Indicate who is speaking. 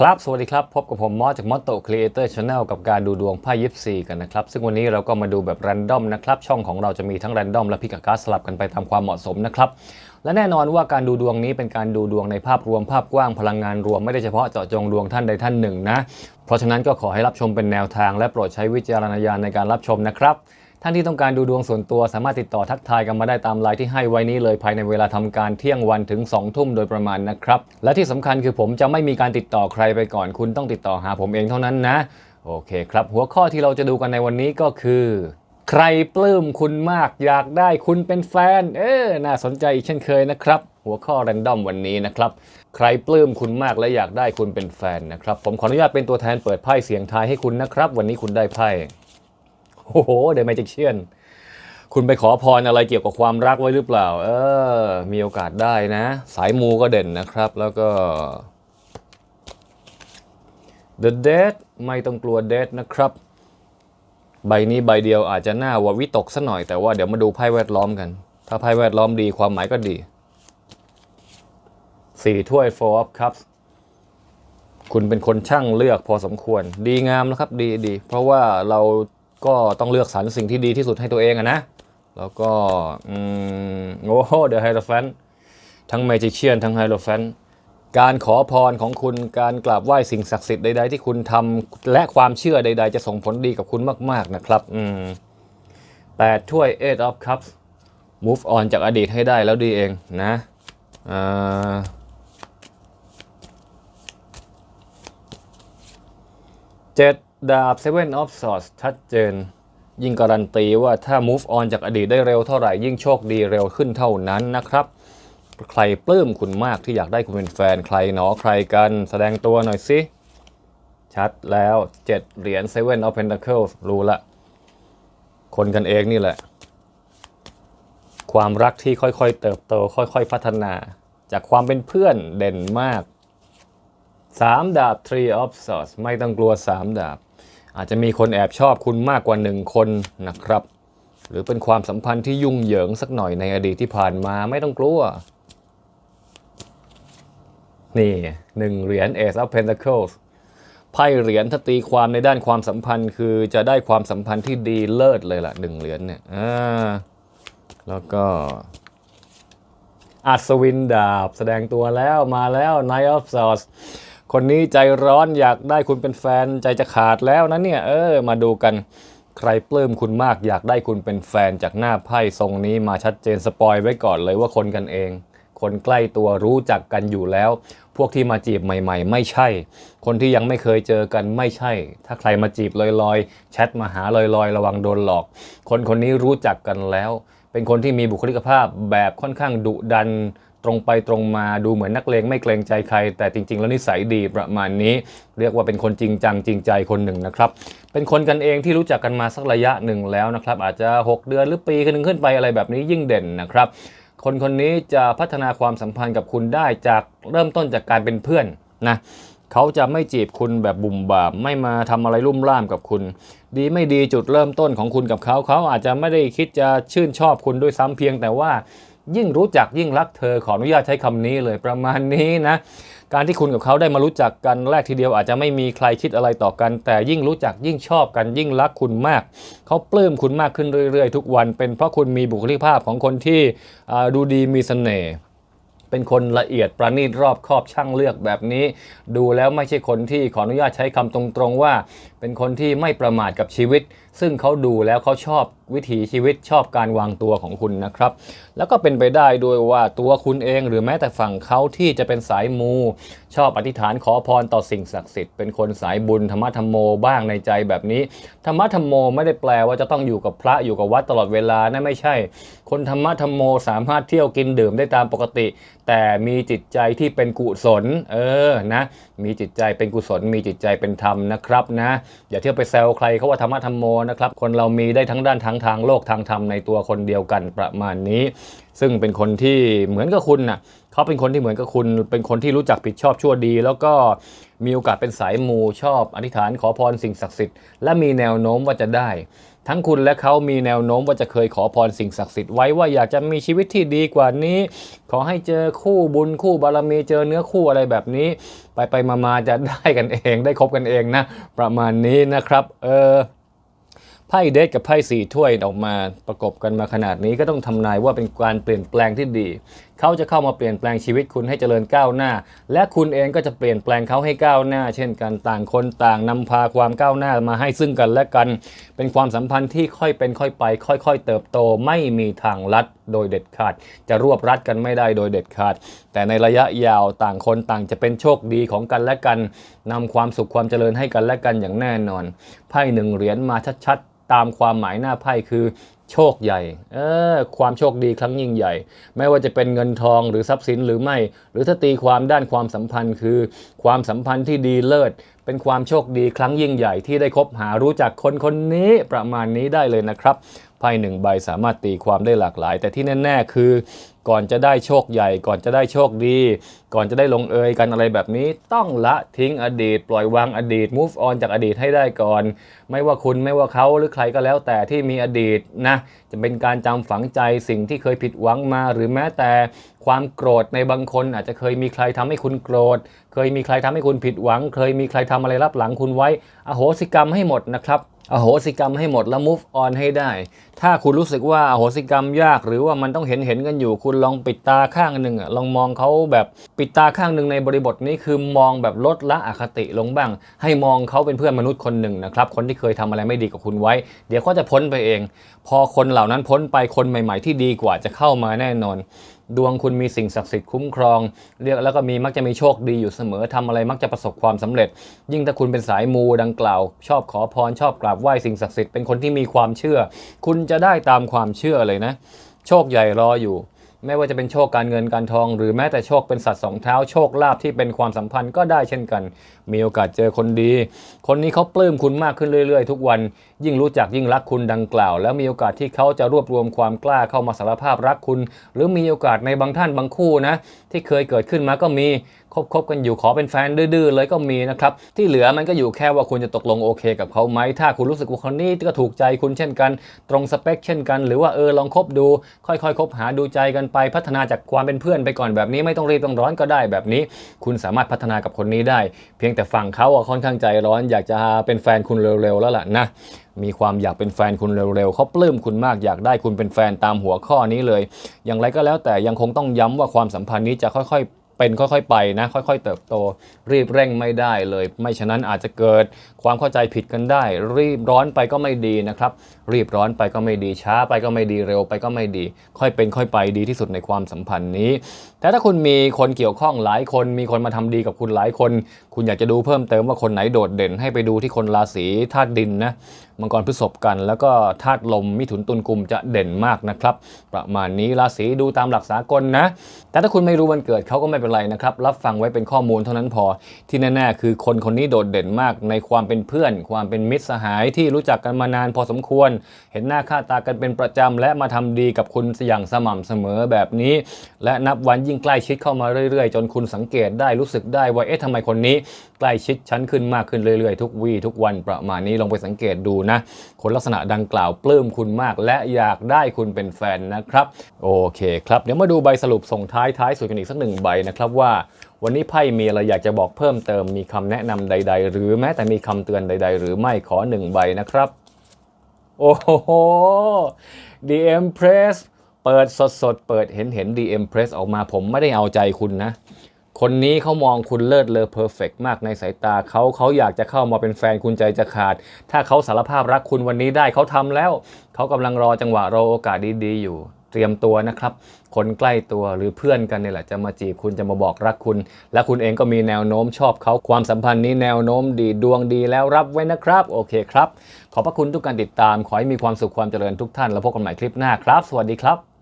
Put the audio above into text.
Speaker 1: ครับ สวัสดีครับ พบกับผมมอสจาก Motto Creator Channel กับการดูดวงไพ่ยิปซีกันนะครับ ซึ่งวันนี้เราก็มาดูแบบแรนดอมนะครับ ช่องของเราจะมีทั้งแรนดอมและพิกการสลับกันไปตามความเหมาะสมนะครับ และแน่นอนว่าการดูดวงนี้เป็นการดูดวงในภาพรวมภาพกว้างพลังงานรวมไม่ได้เฉพาะเจาะจงดวงท่านใดท่านหนึ่งนะ เพราะฉะนั้นก็ขอให้รับชมเป็นแนวทาง และโปรดใช้วิจารณญาณในการรับชมนะครับ ท่านที่ต้องการดูดวงส่วนตัวสามารถติดต่อทักทายกันมาได้ตามไลน์ที่ให้ไว้นี้เลยภายในเวลาทำการเที่ยงวันถึง 2 ทุ่มโดยประมาณนะครับ และที่สำคัญคือผมจะไม่มีการติดต่อใครไปก่อน คุณต้องติดต่อหาผมเองเท่านั้นนะ โอเคครับ หัวข้อที่เราจะดูกันในวันนี้ก็คือ ใครปลื้มคุณมากอยากได้คุณเป็นแฟน เออน่าสนใจอีกเช่นเคยนะครับ หัวข้อแรนดอมวันนี้นะครับ ใครปลื้มคุณมากและอยากได้คุณเป็นแฟนนะครับ ผมขออนุญาตเป็นตัวแทนเปิดไพ่เสียงทายให้คุณนะครับ วันนี้คุณได้ไพ่ โอ้โหเดอะแมจิกเชียนคุณไปขอพรอะไรเกี่ยวกับความรักไว้หรือเปล่า เออ มีโอกาสได้นะ สายมูก็เด่นนะครับ แล้วก็ The Dead ไม่ต้องกลัว Dead นะครับ ใบนี้ใบเดียวอาจจะหน่าวาวิตกซะหน่อยแต่ว่าเดี๋ยวมาดูไพ่แวดล้อมกัน ถ้าไพ่แวดล้อมดีความหมายก็ดีสี่ถ้วย Four of Cups คุณเป็นคนช่างเลือกพอสมควร ดีงามนะครับ ดีดี เพราะว่าเรา ก็ต้องเลือกสรรสิ่งที่ดีที่สุดให้ตัวเองอะนะ แล้วก็โอ้โหเดอะไฮโ o แฟนทั้งเมจิเชียนทั้งไฮโ o แฟนการขอพรของคุณการกราบไหว้สิ่งศักดิ์สิทธิ์ใดๆที่คุณทำและความเชื่อใด ๆ จะส่งผลดีกับคุณมาก ๆนะครับอืมแปดถ้วย Eight of Cups move on จากอดีตให้ได้แล้วดีเองนะอ่าเจ็ด ดาบ Seven of Swords ชัดเจน ยิ่งการันตีว่าถ้า move on จากอดีตได้เร็วเท่าไหร่ ยิ่งโชคดีเร็วขึ้นเท่านั้นนะครับ ใครปลื้มคุณมากที่อยากได้คุณเป็นแฟน ใครหนอใครกัน แสดงตัวหน่อยสิ ชัดแล้ว 7 เหรียญ Seven of Pentacles รู้ละ คนกันเองนี่แหละ ความรักที่ค่อยๆ เติบโต ค่อยๆ พัฒนา จากความเป็นเพื่อนเด่นมากสามดาบ Three of Swords ไม่ต้องกลัวสามดาบ อาจจะมีคนแอบชอบคุณมากกว่าหนึ่งคนนะครับ หรือเป็นความสัมพันธ์ที่ยุ่งเหยิงสักหน่อยในอดีตที่ผ่านมาไม่ต้องกลัว นี่หนึ่งเหรียญ Ace of Pentacles ไพ่เหรียญถ้าตีความในด้านความสัมพันธ์ คือจะได้ความสัมพันธ์ที่ดีเลิศเลยล่ะหนึ่งเหรียญเนี่ยอ่าแล้วก็อัศวินดาบ แสดงตัวแล้วมาแล้ว Knight of Swords คนนี้ใจร้อนอยากได้คุณเป็นแฟนใจจะขาดแล้วนะเนี่ยเออ มาดูกันใครปลื้มคุณมากอยากได้คุณเป็นแฟนจากหน้าไพ่ทรงนี้มาชัดเจนสปอยไว้ก่อนเลยว่าคนกันเอง คนใกล้ตัวรู้จักกันอยู่แล้ว พวกที่มาจีบใหม่ ๆ ไม่ใช่ คนที่ยังไม่เคยเจอกันไม่ใช่ ถ้าใครมาจีบลอยๆ แชทมาหาลอยๆ ระวังโดนหลอก คนคนนี้รู้จักกันแล้ว เป็นคนที่มีบุคลิกภาพแบบค่อนข้างดุดัน ตรงไปตรงมาดูเหมือนนักเลงไม่เกรงใจใคร แต่จริง ๆ แล้วนิสัยดีประมาณนี้ เรียกว่าเป็นคนจริงจังจริงใจคนหนึ่งนะครับ เป็นคนกันเองที่รู้จักกันมาสักระยะหนึ่งแล้วนะครับ อาจจะ 6 เดือนหรือปีนึงขึ้นไปอะไรแบบนี้ยิ่งเด่นนะครับ คนคนนี้จะพัฒนาความสัมพันธ์กับคุณได้จากเริ่มต้นจากการเป็นเพื่อนนะเขาจะไม่จีบคุณแบบบุ่มบามไม่มาทำอะไรลุ่มล่ามกับคุณ ดีไม่ดีจุดเริ่มต้นของคุณกับเขาเขาอาจจะไม่ได้คิดจะชื่นชอบคุณด้วยซ้ำเพียงแต่ว่า ยิ่งรู้จักยิ่งรักเธอขออนุญาตใช้คำนี้เลยประมาณนี้นะ การที่คุณกับเขาได้มารู้จักกันแรกทีเดียวอาจจะไม่มีใครคิดอะไรต่อกัน แต่ยิ่งรู้จักยิ่งชอบกันยิ่งรักคุณมาก เขาปลื้มคุณมากขึ้นเรื่อย ๆ ทุกวัน เป็นเพราะคุณมีบุคลิกภาพของคนที่ดูดีมีเสน่ห์เป็นคนละเอียดประณีตรอบคอบช่างเลือกแบบนี้ ดูแล้วไม่ใช่คนที่ขออนุญาตใช้คำตรงๆว่า เป็นคนที่ไม่ประมาทกับชีวิต ซึ่งเขาดูแล้วเขาชอบวิถีชีวิตชอบการวางตัวของคุณนะครับ แล้วก็เป็นไปได้ด้วยว่าตัวคุณเองหรือแม้แต่ฝั่งเขาที่จะเป็นสายมู ชอบอธิษฐานขอพรต่อสิ่งศักดิ์สิทธิ์เป็นคนสายบุญธรรมะธรรมโมบ้างในใจแบบนี้ ธรรมะธรรมโมไม่ได้แปลว่าจะต้องอยู่กับพระอยู่กับวัดตลอดเวลานะไม่ใช่ คนธรรมะธรรมโมสามารถเที่ยวกินดื่มได้ตามปกติ แต่มีจิตใจที่เป็นกุศลเออนะมีจิตใจเป็นกุศล มีจิตใจเป็นธรรมนะครับนะอย่าเที่ยวไปแซวใครเขาว่าธรรมะธรรมโมนะครับ คนเรามีได้ทั้งด้านทั้งทางโลกทางธรรมในตัวคนเดียวกันประมาณนี้ ซึ่งเป็นคนที่เหมือนกับคุณน่ะเขาเป็นคนที่เหมือนกับคุณ เป็นคนที่รู้จักผิดชอบชั่วดี แล้วก็มีโอกาสเป็นสายมูชอบอธิษฐานขอพรสิ่งศักดิ์สิทธิ์และมีแนวโน้มว่าจะได้ ทั้งคุณและเขามีแนวโน้มว่าจะเคยขอพรสิ่งศักดิ์สิทธิ์ไว้ว่าอยากจะมีชีวิตที่ดีกว่านี้ ขอให้เจอคู่บุญคู่บารมีเจอเนื้อคู่อะไรแบบนี้ ไปไปมามาจะได้กันเอง ได้คบกันเองนะ ประมาณนี้นะครับ เออ ไพ่เดทกับไพ่สี่ถ้วยออกมาประกบกันมาขนาดนี้ก็ต้องทำนายว่าเป็นการเปลี่ยนแปลงที่ดีเขาจะเข้ามาเปลี่ยนแปลงชีวิตคุณให้เจริญก้าวหน้า และคุณเองก็จะเปลี่ยนแปลงเขาให้ก้าวหน้า เช่นกันต่างคนต่างนำพาความก้าวหน้ามาให้ซึ่งกันและกัน เป็นความสัมพันธ์ที่ค่อยเป็นค่อยไป ค่อย ๆ เติบโตไม่มีทางลัดโดยเด็ดขาด จะรวบรัดกันไม่ได้โดยเด็ดขาด แต่ในระยะยาวต่างคนต่างจะเป็นโชคดีของกันและกันนำความสุขความเจริญให้กันและกันอย่างแน่นอนไพ่หนึ่งเหรียญมาชัดๆตามความหมายหน้าไพ่คือ โชคใหญ่เออความโชคดีครั้งยิ่งใหญ่ ไม่ว่าจะเป็นเงินทองหรือทรัพย์สินหรือไม่ หรือถ้าตีความด้านความสัมพันธ์ คือ ความสัมพันธ์ที่ดีเลิศ เป็นความโชคดีครั้งยิ่งใหญ่ที่ได้คบหารู้จักคนคนนี้ประมาณนี้ได้เลยนะครับไพ่หนึ่งใบสามารถตีความได้หลากหลาย แต่ที่แน่ ๆ คือ ก่อนจะได้โชคใหญ่ ก่อนจะได้โชคดี ก่อนจะได้ลงเอยกันอะไรแบบนี้ ต้องละทิ้งอดีต ปล่อยวางอดีต move on จากอดีตให้ได้ก่อน ไม่ว่าคุณไม่ว่าเขาหรือใครก็แล้วแต่ที่มีอดีตนะจะเป็นการจำฝังใจสิ่งที่เคยผิดหวังมา หรือแม้แต่ความโกรธในบางคนอาจจะเคยมีใครทำให้คุณโกรธ เคยมีใครทำให้คุณผิดหวัง เคยมีใครทำอะไรรับหลังคุณไว้ อโหสิกรรมให้หมดนะครับอโหสิกรรมให้หมดแล้ว move on ให้ได้ ถ้าคุณรู้สึกว่าอโหสิกรรมยาก หรือว่ามันต้องเห็นเห็นกันอยู่คุณลองปิดตาข้างหนึ่งอะลองมองเขาแบบปิดตาข้างหนึ่งในบริบทนี้คือมองแบบลดละอคติลงบ้าง ให้มองเขาเป็นเพื่อนมนุษย์คนหนึ่งนะครับคนที่เคยทำอะไรไม่ดีกับคุณไว้ เดี๋ยวเขาจะพ้นไปเอง พอคนเหล่านั้นพ้นไปคนใหม่ ๆ ที่ดีกว่าจะเข้ามาแน่นอนดวงคุณมีสิ่งศักดิ์สิทธิ์คุ้มครอง เรียกแล้วก็มีมักจะมีโชคดีอยู่เสมอทำอะไรมักจะประสบความสำเร็จ ยิ่งถ้าคุณเป็นสายมูดังกล่าว ชอบขอพรชอบกราบไหว้สิ่งศักดิ์สิทธิ์เป็นคนที่มีความเชื่อ คุณจะได้ตามความเชื่อเลยนะ โชคใหญ่รออยู่ ไม่ว่าจะเป็นโชคการเงินการทอง หรือแม้แต่โชคเป็นสัตว์สองเท้าโชคลาภที่เป็นความสัมพันธ์ก็ได้เช่นกัน มีโอกาสเจอคนดี คนนี้เขาปลื้มคุณมากขึ้นเรื่อยๆ ทุกวัน ยิ่งรู้จักยิ่งรักคุณดังกล่าว แล้วมีโอกาสที่เขาจะรวบรวมความกล้าเข้ามาสารภาพรักคุณ หรือมีโอกาสในบางท่านบางคู่นะที่เคยเกิดขึ้นมาก็มี คบกันอยู่ขอเป็นแฟนดื้อๆเลยก็มีนะครับ ที่เหลือมันก็อยู่แค่ว่าคุณจะตกลงโอเคกับเขาไหมถ้าคุณรู้สึกว่าคนนี้ก็ถูกใจคุณเช่นกัน ตรงสเปคเช่นกัน หรือว่าเออลองคบดู ค่อยๆ คบหาดูใจกันไปพัฒนาจากความเป็นเพื่อนไปก่อนแบบนี้ไม่ต้องรีบต้องร้อนก็ได้แบบนี้ คุณสามารถพัฒนากับคนนี้ได้ เพียงแต่ฝั่งเขาอะค่อนข้างใจร้อน อยากจะเป็นแฟนคุณเร็วๆแล้วล่ะนะมีความอยากเป็นแฟนคุณเร็วๆเขาปลื้มคุณมากอยากได้คุณเป็นแฟนตามหัวข้อนี้เลย อย่างไรก็แล้วแต่ยังคงต้องย้ำว่าความสัมพันธ์นี้จะค่อยๆ เป็นค่อยๆไปนะค่อยๆ เติบโต รีบเร่งไม่ได้เลย ไม่ฉะนั้นอาจจะเกิดความเข้าใจผิดกันได้ รีบร้อนไปก็ไม่ดีนะครับ รีบร้อนไปก็ไม่ดีช้าไปก็ไม่ดีเร็วไปก็ไม่ดี ค่อยเป็นค่อยไปดีที่สุดในความสัมพันธ์นี้ แต่ถ้าคุณมีคนเกี่ยวข้องหลายคน มีคนมาทำดีกับคุณหลายคน คุณอยากจะดูเพิ่มเติมว่าคนไหนโดดเด่น ให้ไปดูที่คนราศีธาตุดินนะมังกรพฤษภกัน แล้วก็ธาตุลมมิถุนตุลกุมจะเด่นมากนะครับ ประมาณนี้ราศีดูตามหลักสากลนะ แต่ถ้าคุณไม่รู้วันเกิดเขาก็ไม่เป็นไรนะครับ รับฟังไว้เป็นข้อมูลเท่านั้นพอ ที่แน่ๆคือคนคนนี้โดดเด่นมากในความเป็นเพื่อน ความเป็นมิตรสหายที่รู้จักกันมานานพอสมควร เห็นหน้าค่าตากันเป็นประจำและมาทำดีกับคุณอย่างสม่ำเสมอแบบนี้ และนับวันยิ่งใกล้ชิดเข้ามาเรื่อยๆ จนคุณสังเกตได้รู้สึกได้ว่าเอ๊ะทำไมคนนี้ ใกล้ชิดฉันขึ้นมากขึ้นเรื่อยๆ ทุกวี่ทุกวันประมาณนี้ลองไปสังเกตดูนะ คนลักษณะดังกล่าวปลื้มคุณมาก และอยากได้คุณเป็นแฟนนะครับ โอเคครับเดี๋ยวมาดูใบสรุปส่งท้ายท้ายสุดกันอีกสักหนึ่งใบนะครับครับว่าวันนี้ไพ่มีอะไรอยากจะบอกเพิ่มเติมมีคำแนะนำใด ๆ หรือแม้แต่มีคำเตือนใด ๆ หรือไม่ขอหนึ่งใบนะครับ โอ้โห DM Press เปิดสดๆ เปิดเห็นเห็น DM Press ออกมาผมไม่ได้เอาใจคุณนะ คนนี้เขามองคุณเลิศเลอเพอร์เฟกมากในสายตาเขาเขาอยากจะเข้ามาเป็นแฟนคุณใจจะขาด ถ้าเขาสารภาพรักคุณวันนี้ได้เขาทำแล้ว เขากำลังรอจังหวะรอโอกาสดีๆอยู่ เตรียมตัวนะครับ คนใกล้ตัวหรือเพื่อนกันนี่แหละจะมาจีบคุณจะมาบอกรักคุณ และคุณเองก็มีแนวโน้มชอบเขาความสัมพันธ์นี้แนวโน้มดีดวงดีแล้วรับไว้นะครับ โอเคครับ ขอบพระคุณทุกการติดตาม ขอให้มีความสุขความเจริญทุกท่าน แล้วพบกันใหม่คลิปหน้าครับ สวัสดีครับ